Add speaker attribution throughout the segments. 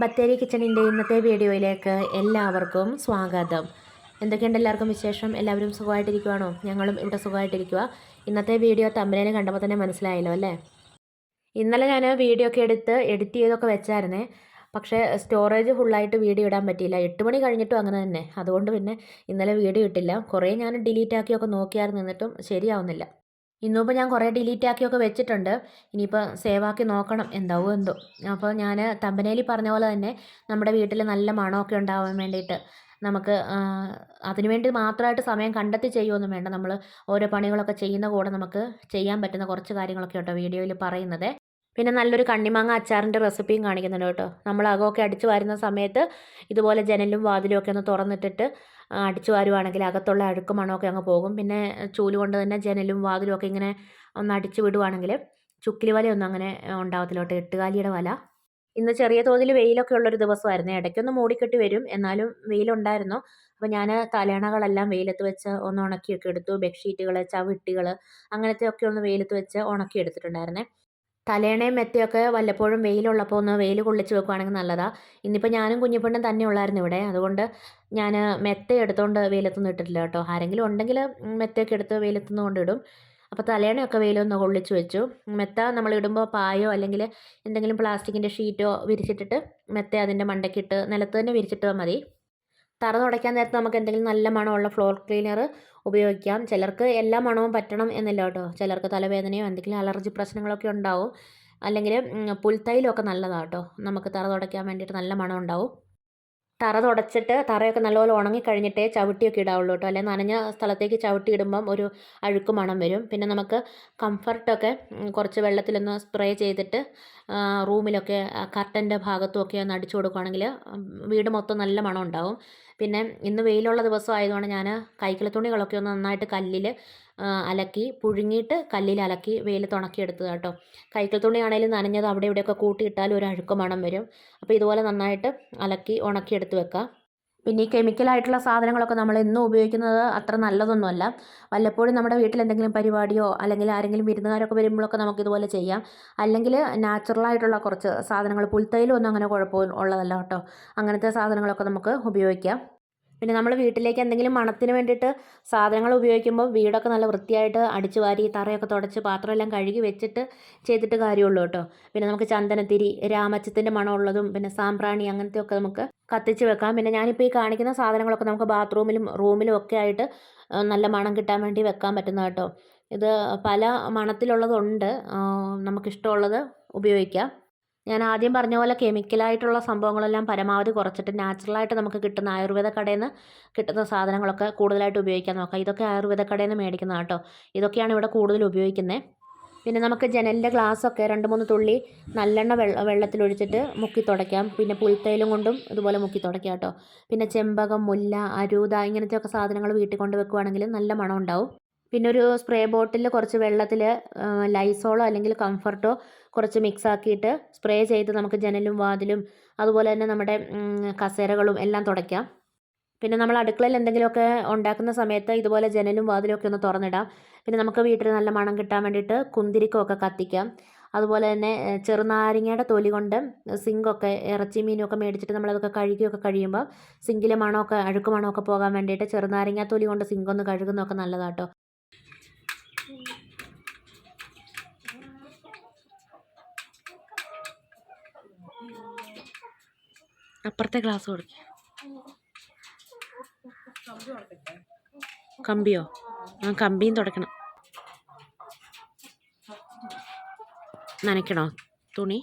Speaker 1: ബത്തേരി കിച്ചണിന്റെ ഇന്നത്തെ വീഡിയോയിലേക്ക് എല്ലാവർക്കും സ്വാഗതം. എന്തൊക്കെയുണ്ട് എല്ലാവർക്കും വിശേഷം? എല്ലാവരും സുഖമായിട്ടിരിക്കുവാണോ? ഞങ്ങളും ഇവിടെ സുഖമായിട്ടിരിക്കുക ഇന്നത്തെ വീഡിയോ തമ്പനേനെ കണ്ടപ്പോൾ തന്നെ മനസ്സിലായല്ലോ അല്ലേ? ഇന്നലെ ഞാൻ വീഡിയോ ഒക്കെ എടുത്ത് എഡിറ്റ് ചെയ്തൊക്കെ വെച്ചായിരുന്നേ. പക്ഷേ സ്റ്റോറേജ് ഫുള്ളായിട്ട് വീഡിയോ ഇടാൻ പറ്റിയില്ല. എട്ട് മണി കഴിഞ്ഞിട്ടും അങ്ങനെ തന്നെ. അതുകൊണ്ട് പിന്നെ ഇന്നലെ വീഡിയോ ഇട്ടില്ല. കുറേ ഞാൻ ഡിലീറ്റ് ആക്കിയൊക്കെ നോക്കിയായിരുന്നു. എന്നിട്ടും ശരിയാവുന്നില്ല. ഇന്നിപ്പോൾ ഞാൻ കുറേ ഡിലീറ്റ് ആക്കിയൊക്കെ വെച്ചിട്ടുണ്ട്. ഇനിയിപ്പോൾ സേവ് ആക്കി നോക്കണം എന്താവും എന്തോ. അപ്പോൾ ഞാൻ തമ്പനേലി പറഞ്ഞ പോലെ തന്നെ നമ്മുടെ വീട്ടിൽ നല്ല മണമൊക്കെ ഉണ്ടാവാൻ വേണ്ടിയിട്ട് നമുക്ക് അതിനുവേണ്ടി മാത്രമായിട്ട് സമയം കണ്ടെത്തി ചെയ്യുമൊന്നും വേണ്ട. നമ്മൾ ഓരോ പണികളൊക്കെ ചെയ്യുന്ന കൂടെ നമുക്ക് ചെയ്യാൻ പറ്റുന്ന കുറച്ച് കാര്യങ്ങളൊക്കെ കേട്ടോ വീഡിയോയിൽ പറയുന്നത്. പിന്നെ നല്ലൊരു കണ്ണിമാങ്ങ അച്ചാറിന്റെ റെസിപ്പിയും കാണിക്കുന്നുണ്ട് കേട്ടോ. നമ്മൾ അകമൊക്കെ അടിച്ചു വാരുന്ന സമയത്ത് ഇതുപോലെ ജനലും വാതിലും ഒക്കെ ഒന്ന് തുറന്നിട്ടിട്ട് അടിച്ചു വാരുവാണെങ്കിൽ അകത്തുള്ള അഴുക്ക് മണമൊക്കെ അങ്ങ് പോകും. പിന്നെ ചൂൽ കൊണ്ട് തന്നെ ജനലും വാതിലും ഒക്കെ ഇങ്ങനെ ഒന്ന് അടിച്ചു വിടുവാണെങ്കിൽ ചുക്കിലി വലയൊന്നും അങ്ങനെ ഉണ്ടാവത്തില്ല കേട്ടോ. എട്ടുകാലിയുടെ വല. ഇന്ന് ചെറിയ തോതിൽ വെയിലൊക്കെ ഉള്ളൊരു ദിവസമായിരുന്നു. ഇടയ്ക്കൊന്ന് മൂടിക്കെട്ടി വരും. എന്നാലും വെയിലുണ്ടായിരുന്നു. അപ്പോൾ ഞാൻ തലയണകളെല്ലാം വെയിലത്ത് വെച്ച് ഒന്ന് ഉണക്കിയൊക്കെ എടുത്തു. ബെഡ്ഷീറ്റുകൾ ചവിട്ടികൾ അങ്ങനത്തെ ഒക്കെ ഒന്ന് വെയിലത്ത് വെച്ച് ഉണക്കി എടുത്തിട്ടുണ്ടായിരുന്നേ തലേണയും മെത്തയൊക്കെ വല്ലപ്പോഴും വെയിലുള്ളപ്പോൾ ഒന്ന് വെയിൽ കൊള്ളിച്ച് വെക്കുവാണെങ്കിൽ നല്ലതാണ് ഇന്നിപ്പോൾ ഞാനും കുഞ്ഞിപ്പെണ്ണും തന്നെ ഉള്ളായിരുന്നു ഇവിടെ. അതുകൊണ്ട് ഞാൻ മെത്ത എടുത്തുകൊണ്ട് വെയിലത്തൊന്നും ഇട്ടിട്ടില്ല കേട്ടോ. ആരെങ്കിലും ഉണ്ടെങ്കിൽ മെത്തയൊക്കെ എടുത്ത് വെയിലത്തുനിന്ന് കൊണ്ടിടും അപ്പോൾ തലേണയൊക്കെ വെയിലൊന്ന് കൊള്ളിച്ച് വെച്ചു. മെത്ത നമ്മൾ ഇടുമ്പോൾ പായോ അല്ലെങ്കിൽ എന്തെങ്കിലും പ്ലാസ്റ്റിക്കിന്റെ ഷീറ്റോ വിരിച്ചിട്ടിട്ട് മെത്ത അതിന്റെ മണ്ടയ്ക്കിട്ട് നിലത്ത് തന്നെ വിരിച്ചിട്ടാൽ മതി. തറ തുടയ്ക്കാൻ നേരത്ത് നമുക്ക് എന്തെങ്കിലും നല്ല മണമുള്ള ഫ്ലോർ ക്ലീനർ ഉപയോഗിക്കാം. ചിലർക്ക് എല്ലാ മണവും പറ്റണം എന്നില്ല കേട്ടോ. ചിലർക്ക് തലവേദനയോ എന്തെങ്കിലും അലർജി പ്രശ്നങ്ങളൊക്കെ ഉണ്ടാവും. അല്ലെങ്കിൽ പുൽത്തൈലമൊക്കെ നല്ലതാണ് കേട്ടോ. നമുക്ക് തറ തുടയ്ക്കാൻ വേണ്ടിയിട്ട് നല്ല മണം ഉണ്ടാവും തറ തുടച്ചിട്ട് തറയൊക്കെ നല്ലപോലെ ഉണങ്ങി കഴിഞ്ഞിട്ടേ ചവിട്ടിയൊക്കെ ഇടാവുള്ളൂ കേട്ടോ. അല്ലെങ്കിൽ നനഞ്ഞ സ്ഥലത്തേക്ക് ചവിട്ടി ഇടുമ്പം ഒരു അഴുക്ക് മണം വരും. പിന്നെ നമുക്ക് കംഫർട്ടൊക്കെ കുറച്ച് വെള്ളത്തിലൊന്ന് സ്പ്രേ ചെയ്തിട്ട് റൂമിലൊക്കെ കർട്ടന്റെ ഭാഗത്തുമൊക്കെ ഒന്ന് അടിച്ചു കൊടുക്കുകയാണെങ്കിൽ വീട് മൊത്തം നല്ല മണം ഉണ്ടാവും പിന്നെ ഇന്ന് വെയിലുള്ള ദിവസം ആയതുകൊണ്ട് ഞാൻ കൈക്കിള തുണികളൊക്കെ ഒന്ന് നന്നായിട്ട് കല്ലിൽ അലക്കി പുഴുങ്ങിയിട്ട് കല്ലിൽ അലക്കി വെയിലത്ത് ഉണക്കിയെടുത്തത് കേട്ടോ കൈക്കൽ തുണിയാണെങ്കിലും നനഞ്ഞത് അവിടെ ഇവിടെയൊക്കെ കൂട്ടിയിട്ടാൽ ഒരു അഴുക്ക് മണം വരും. അപ്പോൾ ഇതുപോലെ നന്നായിട്ട് അലക്കി ഉണക്കി എടുത്ത് വെക്കുക പിന്നെ ഈ കെമിക്കലായിട്ടുള്ള സാധനങ്ങളൊക്കെ നമ്മൾ എന്നും ഉപയോഗിക്കുന്നത് അത്ര നല്ലതൊന്നുമല്ല. വല്ലപ്പോഴും നമ്മുടെ വീട്ടിൽ എന്തെങ്കിലും പരിപാടിയോ അല്ലെങ്കിൽ ആരെങ്കിലും വിരുന്നുകാരൊക്കെ വരുമ്പോഴൊക്കെ നമുക്കിതുപോലെ ചെയ്യാം. അല്ലെങ്കിൽ നാച്ചുറലായിട്ടുള്ള കുറച്ച് സാധനങ്ങൾ പുൽത്തൈലൊന്നും അങ്ങനെ കുഴപ്പം ഉള്ളതല്ല കേട്ടോ അങ്ങനത്തെ സാധനങ്ങളൊക്കെ നമുക്ക് ഉപയോഗിക്കാം. പിന്നെ നമ്മൾ വീട്ടിലേക്ക് എന്തെങ്കിലും മണത്തിന് വേണ്ടിയിട്ട് സാധനങ്ങൾ ഉപയോഗിക്കുമ്പോൾ വീടൊക്കെ നല്ല വൃത്തിയായിട്ട് അടിച്ചു വാരി തറയൊക്കെ തുടച്ച് പാത്രമെല്ലാം കഴുകി വെച്ചിട്ട് ചെയ്തിട്ട് കാര്യമുള്ളൂ കേട്ടോ. പിന്നെ നമുക്ക് ചന്ദനത്തിരി രാമച്ചത്തിന്റെ മണമുള്ളതും പിന്നെ സാമ്പ്രാണി അങ്ങനത്തെയൊക്കെ നമുക്ക് കത്തിച്ച് വെക്കാം. പിന്നെ ഞാനിപ്പോൾ ഈ കാണിക്കുന്ന സാധനങ്ങളൊക്കെ നമുക്ക് ബാത്റൂമിലും റൂമിലും ഒക്കെ ആയിട്ട് നല്ല മണം കിട്ടാൻ വേണ്ടി വെക്കാൻ പറ്റുന്ന കേട്ടോ. ഇത് പല മണത്തിലുള്ളതുണ്ട്. നമുക്കിഷ്ടമുള്ളത് ഉപയോഗിക്കാം. ഞാൻ ആദ്യം പറഞ്ഞ പോലെ കെമിക്കലായിട്ടുള്ള സംഭവങ്ങളെല്ലാം പരമാവധി കുറച്ചിട്ട് നാച്ചുറലായിട്ട് നമുക്ക് കിട്ടുന്ന ആയുർവേദ കടയിൽ നിന്ന് കിട്ടുന്ന സാധനങ്ങളൊക്കെ കൂടുതലായിട്ട് ഉപയോഗിക്കാൻ നോക്കാം. ഇതൊക്കെ ആയുർവേദ കടയിൽ നിന്ന് മേടിക്കുന്ന കേട്ടോ ഇതൊക്കെയാണ് ഇവിടെ കൂടുതൽ ഉപയോഗിക്കുന്നത് പിന്നെ നമുക്ക് ജനലിന്റെ ഗ്ലാസ്സൊക്കെ രണ്ട് മൂന്ന് തുള്ളി നല്ലെണ്ണ വെള്ള വെള്ളത്തിലൊഴിച്ചിട്ട് മുക്കി തുടയ്ക്കാം. പിന്നെ പുൽത്തൈലും കൊണ്ടും ഇതുപോലെ മുക്കി തുടയ്ക്കാം കേട്ടോ പിന്നെ ചെമ്പകം മുല്ല അരൂത ഇങ്ങനത്തെയൊക്കെ സാധനങ്ങൾ വീട്ടിൽ കൊണ്ട് വെക്കുവാണെങ്കിൽ നല്ല മണം ഉണ്ടാവും പിന്നെ ഒരു സ്പ്രേ ബോട്ടിൽ കുറച്ച് വെള്ളത്തിൽ ലൈസോളോ അല്ലെങ്കിൽ കംഫർട്ടോ കുറച്ച് മിക്സ് ആക്കിയിട്ട് സ്പ്രേ ചെയ്ത് നമുക്ക് ജനലും വാതിലും അതുപോലെ തന്നെ നമ്മുടെ കസേരകളും എല്ലാം തുടയ്ക്കാം. പിന്നെ നമ്മൾ അടുക്കളയിൽ എന്തെങ്കിലുമൊക്കെ ഉണ്ടാക്കുന്ന സമയത്ത് ഇതുപോലെ ജനലും വാതിലും ഒക്കെ ഒന്ന് തുറന്നിടാം. പിന്നെ നമുക്ക് വീട്ടിൽ നല്ല മണം കിട്ടാൻ വേണ്ടിയിട്ട് കുന്തിരിക്കമൊക്കെ കത്തിക്കാം. അതുപോലെ തന്നെ ചെറുനാരങ്ങയുടെ തൊലി കൊണ്ട് സിങ്കൊക്കെ ഇറച്ചി മീനൊക്കെ മേടിച്ചിട്ട് നമ്മളതൊക്കെ കഴുകിയൊക്കെ കഴിയുമ്പോൾ സിങ്കിലെ മണമൊക്കെ അഴുക്ക് മണമൊക്കെ പോകാൻ വേണ്ടിയിട്ട് ചെറുനാരങ്ങ തൊലി കൊണ്ട് സിങ്കൊന്ന് കഴുകുന്നതൊക്കെ നല്ലതാട്ടോ. അപ്പുറത്തെ ഗ്ലാസ് കൊടുക്കുക കമ്പിയോ? ആ കമ്പിയും തുടക്കണം. നനയ്ക്കണോ? തുണി?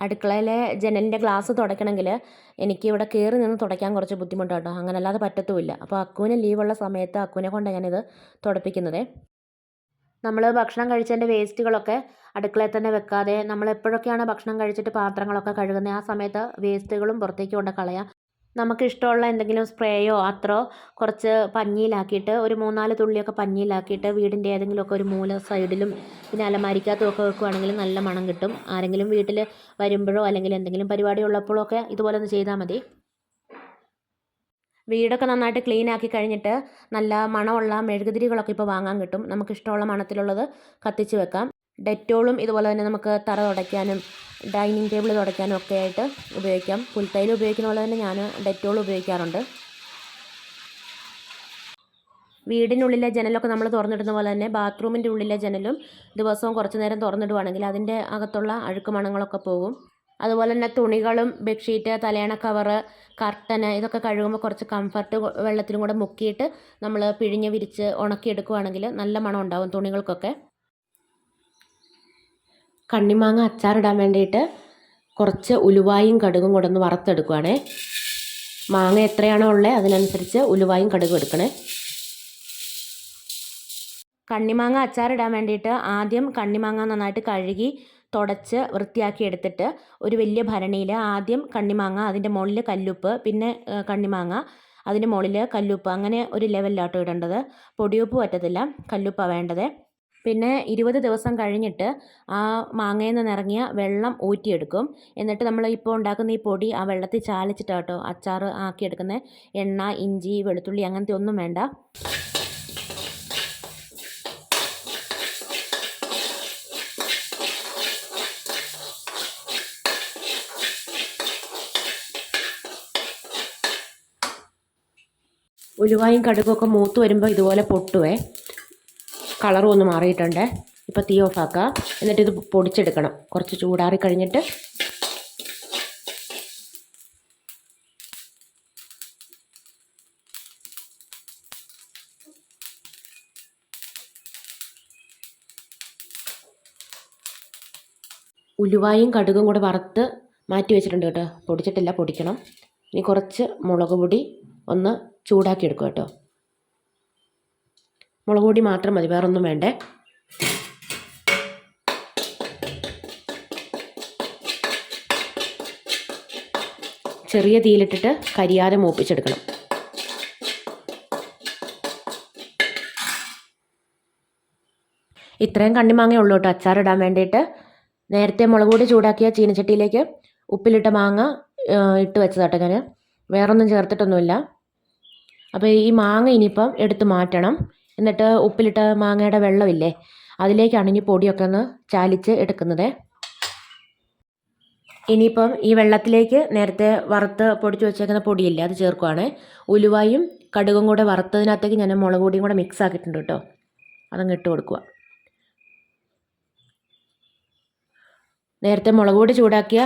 Speaker 1: അടുക്കളയിലെ ജനലിന്റെ ഗ്ലാസ് തുടയ്ക്കണമെങ്കിൽ എനിക്ക് ഇവിടെ കയറി നിന്ന് തുടയ്ക്കാൻ കുറച്ച് ബുദ്ധിമുട്ടാട്ടോ. അങ്ങനെ അല്ലാതെ പറ്റത്തുമില്ല. അപ്പോൾ അക്കുവിന് ലീവുള്ള സമയത്ത് അക്കുവിനെ കൊണ്ടാണ് ഞാനിത് തുടപ്പിക്കുന്നത്. നമ്മൾ ഭക്ഷണം കഴിച്ചതിന്റെ വേസ്റ്റുകളൊക്കെ അടുക്കളയിൽ തന്നെ വെക്കാതെ നമ്മൾ എപ്പോഴൊക്കെയാണ് ഭക്ഷണം കഴിച്ചിട്ട് പാത്രങ്ങളൊക്കെ കഴുകുന്നത് ആ സമയത്ത് വേസ്റ്റുകളും പുറത്തേക്ക് കൊണ്ട് കളയാം. നമുക്ക് ഇഷ്ടമുള്ള എന്തെങ്കിലും സ്പ്രേയോ അത്രോ കുറച്ച് പഞ്ഞിയിലാക്കിയിട്ട് ഒരു മൂന്നാൽ തുള്ളിയൊക്കെ പഞ്ഞിയിലാക്കിയിട്ട് വീടിന്റെ ഏതെങ്കിലുമൊക്കെ ഒരു മൂല സൈഡിലും പിന്നെ അലമാരിക്കകത്തും ഒക്കെ വെക്കുകയാണെങ്കിൽ നല്ല മണം കിട്ടും. ആരെങ്കിലും വീട്ടിൽ വരുമ്പോഴോ അല്ലെങ്കിൽ എന്തെങ്കിലും പരിപാടി ഉള്ളപ്പോഴോ ഒക്കെ ഇതുപോലെ ഒന്ന് ചെയ്താൽ മതി. വീടൊക്കെ നന്നായിട്ട് ക്ലീൻ ആക്കി കഴിഞ്ഞിട്ട് നല്ല മണമുള്ള മെഴുകുതിരികളൊക്കെ ഇപ്പോൾ വാങ്ങാൻ കിട്ടും. നമുക്ക് ഇഷ്ടമുള്ള മണത്തിലുള്ളത് കത്തിച്ച് വെക്കാം. ഡെറ്റോളും ഇതുപോലെ തന്നെ നമുക്ക് തറ തുടയ്ക്കാനും ഡൈനിങ് ടേബിൾ തുടയ്ക്കാനും ഒക്കെ ആയിട്ട് ഉപയോഗിക്കാം. പുൽത്തൈൽ ഉപയോഗിക്കുന്ന പോലെ തന്നെ ഞാൻ ഡെറ്റോൾ ഉപയോഗിക്കാറുണ്ട്. വീടിനുള്ളിലെ ജനലൊക്കെ നമ്മൾ തുറന്നിടുന്ന പോലെ തന്നെ ബാത്റൂമിന്റെ ഉള്ളിലെ ജനലും ദിവസവും കുറച്ച് നേരം തുറന്നിടുവാണെങ്കിൽ അതിന്റെ അകത്തുള്ള അഴുക്ക് മണങ്ങളൊക്കെ പോകും. അതുപോലെ തന്നെ തുണികളും ബെഡ്ഷീറ്റ് തലയണ കവറ് കർട്ടന് ഇതൊക്കെ കഴുകുമ്പോൾ കുറച്ച് കംഫർട്ട് വെള്ളത്തിലും കൂടെ മുക്കിയിട്ട് നമ്മൾ പിഴിഞ്ഞ് വിരിച്ച് ഉണക്കിയെടുക്കുവാണെങ്കിൽ നല്ല മണം ഉണ്ടാവും തുണികൾക്കൊക്കെ. കണ്ണിമാങ്ങ അച്ചാറിടാൻ വേണ്ടിയിട്ട് കുറച്ച് ഉലുവായും കടുകും കൂടെ ഒന്ന് വറുത്തെടുക്കുവാണേ. മാങ്ങ എത്രയാണോ ഉള്ളത് അതിനനുസരിച്ച് ഉലുവായും കടുകും എടുക്കണേ. കണ്ണിമാങ്ങ അച്ചാറിടാൻ വേണ്ടിയിട്ട് ആദ്യം കണ്ണിമാങ്ങ നന്നായിട്ട് കഴുകി തുടച്ച് വൃത്തിയാക്കി എടുത്തിട്ട് ഒരു വലിയ ഭരണിയിൽ ആദ്യം കണ്ണിമാങ്ങ അതിന്റെ മുകളിൽ കല്ലുപ്പ് പിന്നെ കണ്ണിമാങ്ങ അതിന്റെ മുകളിൽ കല്ലുപ്പ് അങ്ങനെ ഒരു ലെവലിലാട്ടോ ഇടേണ്ടത്. പൊടിയുപ്പ് പറ്റത്തില്ല കല്ലുപ്പാണ് വേണ്ടത്. പിന്നെ ഇരുപത് ദിവസം കഴിഞ്ഞിട്ട് ആ മാങ്ങയിൽ നിന്ന് ഇറങ്ങിയ വെള്ളം ഊറ്റിയെടുക്കും. എന്നിട്ട് നമ്മൾ ഇപ്പോൾ ഉണ്ടാക്കുന്ന ഈ പൊടി ആ വെള്ളത്തിൽ ചാലിച്ചിട്ടാട്ടോ അച്ചാർ ആക്കിയെടുക്കുന്നത്. എണ്ണ ഇഞ്ചി വെളുത്തുള്ളി അങ്ങനത്തെ ഒന്നും വേണ്ട. ഉലുവായും കടുകൊക്കെ മൂത്ത് വരുമ്പോൾ ഇതുപോലെ പൊട്ടുവേ. കളറും ഒന്ന് മാറിയിട്ടുണ്ട്. ഇപ്പോൾ തീ ഓഫാക്കുക എന്നിട്ട് ഇത് പൊടിച്ചെടുക്കണം. കുറച്ച് ചൂടാറി കഴിഞ്ഞിട്ട്. ഉലുവായും കടുകും കൂടെ വറുത്ത് മാറ്റി വെച്ചിട്ടുണ്ട് കേട്ടോ. പൊടിച്ചിട്ടില്ല പൊടിക്കണം. ഇനി കുറച്ച് മുളക് പൊടി ഒന്ന് ചൂടാക്കി എടുക്കുക കേട്ടോ. മുളക് പൊടി മാത്രം മതി വേറൊന്നും വേണ്ടേ. ചെറിയ തീയിലിട്ടിട്ട് കരിയാതെ മൂപ്പിച്ചെടുക്കണം. ഇത്രയും കണ്ണിമാങ്ങേ ഉള്ളൂ കേട്ടോ അച്ചാറിടാൻ വേണ്ടിയിട്ട്. നേരത്തെ മുളക് പൊടി ചൂടാക്കിയ ചീനച്ചട്ടിയിലേക്ക് ഉപ്പിലിട്ട മാങ്ങ ഇട്ട് വെച്ചതാട്ടോ ഞാൻ വേറൊന്നും ചേർത്തിട്ടൊന്നുമില്ല. അപ്പോൾ ഈ മാങ്ങ ഇനിയിപ്പം എടുത്ത് മാറ്റണം. എന്നിട്ട് ഉപ്പിലിട്ട മാങ്ങയുടെ വെള്ളമില്ലേ അതിലേക്കാണ് ഇനി പൊടിയൊക്കെ ഒന്ന് ചാലിച്ച് എടുക്കുന്നത്. ഇനിയിപ്പം ഈ വെള്ളത്തിലേക്ക് നേരത്തെ വറുത്ത് പൊടിച്ച് വെച്ചേക്കുന്ന പൊടിയില്ലേ അത് ചേർക്കുവാണ്. ഉലുവായും കടുകും കൂടെ വറുത്തതിനകത്തേക്ക് ഞാൻ മുളക് പൊടിയും കൂടെ മിക്സ് ആക്കിയിട്ടുണ്ട് കേട്ടോ. അതങ്ങ് ഇട്ട് കൊടുക്കുക നേരത്തെ മുളക് പൊടി ചൂടാക്കിയ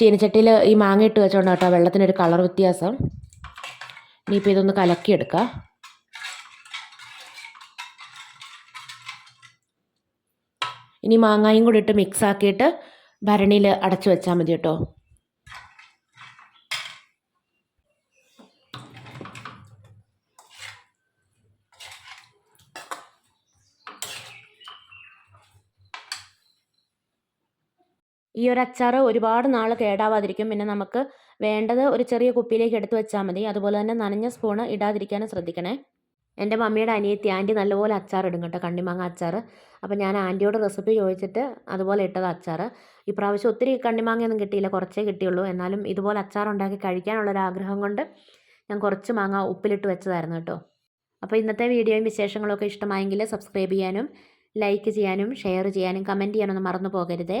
Speaker 1: ചീനച്ചട്ടിയിൽ ഈ മാങ്ങ ഇട്ട് വെച്ചോണ്ട് കേട്ടോ വെള്ളത്തിനൊരു കളർ വ്യത്യാസം. ഇനിയിപ്പോൾ ഇതൊന്ന് കലക്കിയെടുക്കുക ഇനി മാങ്ങായും കൂടി ഇട്ട് മിക്സ് ആക്കിയിട്ട് ഭരണിയിൽ അടച്ചു വെച്ചാൽ മതി കേട്ടോ. ഈ ഒരു അച്ചാർ ഒരുപാട് നാൾ കേടാവാതിരിക്കും. പിന്നെ നമുക്ക് വേണ്ടത് ഒരു ചെറിയ കുപ്പിയിലേക്ക് എടുത്ത് വെച്ചാൽ മതി. അതുപോലെ തന്നെ നനഞ്ഞ സ്പൂണ് ഇടാതിരിക്കാനും ശ്രദ്ധിക്കണേ. എന്റെ മമ്മിയുടെ അനിയത്തി ആന്റി നല്ലപോലെ അച്ചാർ ഇടും കേട്ടോ കണ്ണിമാങ്ങ അച്ചാർ അപ്പോൾ ഞാൻ ആന്റിയോട് റെസിപ്പി ചോദിച്ചിട്ട് അതുപോലെ ഇട്ടത് അച്ചാർ ഇപ്രാവശ്യം ഒത്തിരി കണ്ണിമാങ്ങയൊന്നും കിട്ടിയില്ല കുറച്ചേ കിട്ടിയുള്ളൂ. എന്നാലും ഇതുപോലെ അച്ചാർ ഉണ്ടാക്കി കഴിക്കാനുള്ളൊരു ആഗ്രഹം കൊണ്ട് ഞാൻ കുറച്ച് മാങ്ങ ഉപ്പിലിട്ട് വെച്ചതായിരുന്നു കേട്ടോ. അപ്പോൾ ഇന്നത്തെ വീഡിയോയും വിശേഷങ്ങളൊക്കെ ഇഷ്ടമായെങ്കിൽ സബ്സ്ക്രൈബ് ചെയ്യാനും ലൈക്ക് ചെയ്യാനും ഷെയർ ചെയ്യാനും കമന്റ് ചെയ്യാനൊന്നും മറന്നു പോകരുതേ.